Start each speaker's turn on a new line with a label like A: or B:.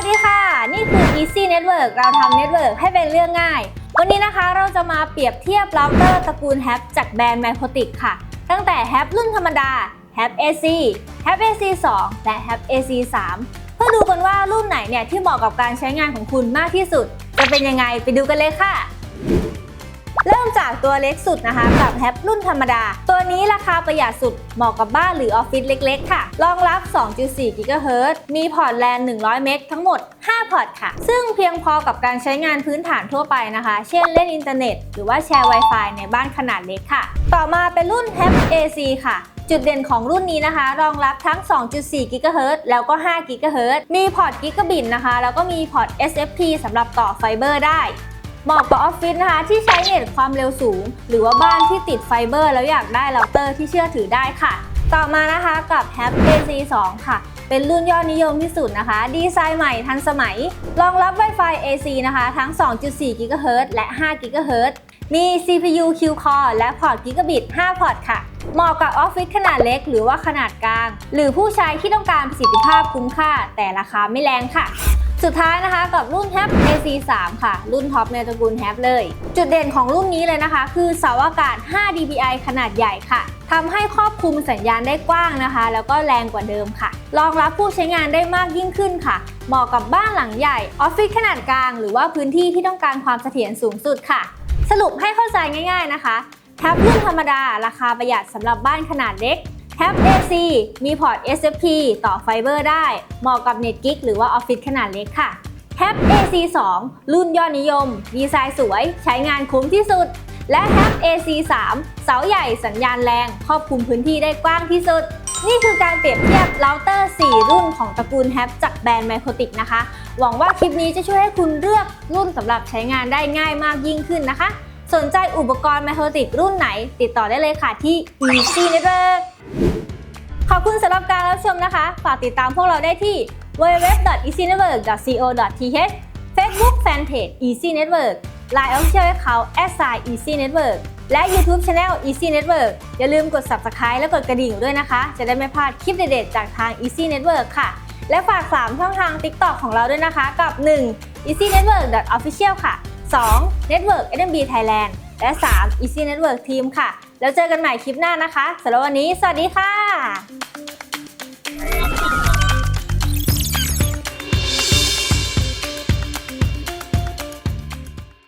A: วัสดีค่ะ นี่คือ Easy Network เราทำ Network ให้เป็นเรื่องง่าย วันนี้นะคะเราจะมาเปรียบเทียบเราเตอร์ตระกูล h a p จากแบรนด์ m y c o t i c ค่ะ ตั้งแต่ h a p รุ่นธรรมดา h a p AC h a p AC 2 และ h a p AC 3 เพื่อดูกันว่ารุ่นไหนเนี่ยที่เหมาะกับการใช้งานของคุณมากที่สุด จะเป็นยังไงไปดูกันเลยค่ะ เริ่มจากตัวเล็กสุดนะคะ กับแฮปรุ่นธรรมดา ตัวนี้ราคาประหยัดสุดเหมาะกับบ้านหรือออฟฟิศเล็กๆ ค่ะ รองรับ 2.4 GHz มีพอร์ตแลน 100 เมกทั้งหมด 5 พอร์ตค่ะ ซึ่งเพียงพอกับการใช้งานพื้นฐานทั่วไปนะคะ เช่นเล่นอินเทอร์เน็ต หรือว่าแชร์ Wi-Fi ในบ้านขนาดเล็กค่ะ ต่อมาเป็นรุ่น HAP AC ค่ะจุดเด่นของรุ่นนี้นะคะ รองรับทั้ง 2.4 GHz แล้วก็5 GHz มีพอร์ตกิกะบิตนะคะ แล้วก็มีพอร์ต SFP สำหรับต่อไฟเบอร์ได้ เหมาะกับออฟฟิศนะคะที่ใช้เน็ตความเร็วสูง หรือว่าบ้านที่ติดไฟเบอร์ แล้วอยากได้เราเตอร์ที่เชื่อถือได้ค่ะ ต่อมานะคะกับ h a p AC 2 ค่ะ เป็นรุ่นยอดนิยมที่สุดนะคะ ดีไซน์ใหม่ทันสมัย รองรับ Wi-Fi AC นะคะ ทั้ง 2.4 GHz และ 5 GHz มี CPU Q-Core และพอร์ต Gigabit 5 พอร์ตค่ะ เหมาะกับออฟฟิศขนาดเล็กหรือว่าขนาดกลาง หรือผู้ใช้ที่ต้องการประสิทธิภาพคุ้มค่า แต่ราคาไม่แรงค่ะ สุดท้ายนะคะกับรุ่น h a p AC3 ค่ะ รุ่นท็อปในตระกูล h a p เลย จุดเด่นของรุ่นนี้เลยนะคะ คือเสาอากาศ 5 dBi ขนาดใหญ่ค่ะทำให้ครอบคลุมสัญญาณได้กว้างนะคะ แล้วก็แรงกว่าเดิมค่ะ รองรับผู้ใช้งานได้มากยิ่งขึ้นค่ะ เหมาะกับบ้านหลังใหญ่ออฟฟิศขนาดกลาง หรือว่าพื้นที่ที่ต้องการความเสถียรสูงสุดค่ะ สรุปให้เข้าใจง่าย ๆนะคะแท็บรุ่นธรรมดา ราคาประหยัดสำหรับบ้านขนาดเล็ก แท็บ AC มีพอร์ต SFP ต่อไฟเบอร์ได้ เหมาะกับเน็ตกิกหรือว่าออฟฟิศขนาดเล็กค่ะ แท็บ AC 2 รุ่นยอดนิยม ดีไซน์สวย ใช้งานคุ้มที่สุด และแท็บ AC 3 เสาใหญ่สัญญาณแรง ครอบคลุมพื้นที่ได้กว้างที่สุด นี่คือการเปรียบเทียบเราเตอร์ 4 รุ่นของตระกูลแฮปจากแบรนด์ไมโครติกนะคะ หวังว่าคลิปนี้จะช่วยให้คุณเลือกรุ่นสำหรับใช้งานได้ง่ายมากยิ่งขึ้นนะคะ สนใจอุปกรณ์ไมโครติกรุ่นไหน ติดต่อได้เลยค่ะที่ Easy Network ขอบคุณสำหรับการรับชมนะคะ ฝากติดตามพวกเราได้ที่ www.easynetwork.co.th Facebook Fanpage Easy Network Line Official Account @easy network และ YouTube Channel Easy Network อย่าลืมกด Subscribe และกดกระดิ่งด้วยนะคะ จะได้ไม่พลาดคลิปเด็ดๆจากทาง Easy Network ค่ะ และฝาก 3 ช่องทาง TikTok ของเราด้วยนะคะ กับ 1. easy network official ค่ะ 2. network SMB Thailand และ 3. easy network team ค่ะ แล้วเจอกันใหม่คลิปหน้านะคะสำหรับวันนี้ สวัสดีค่ะ lá!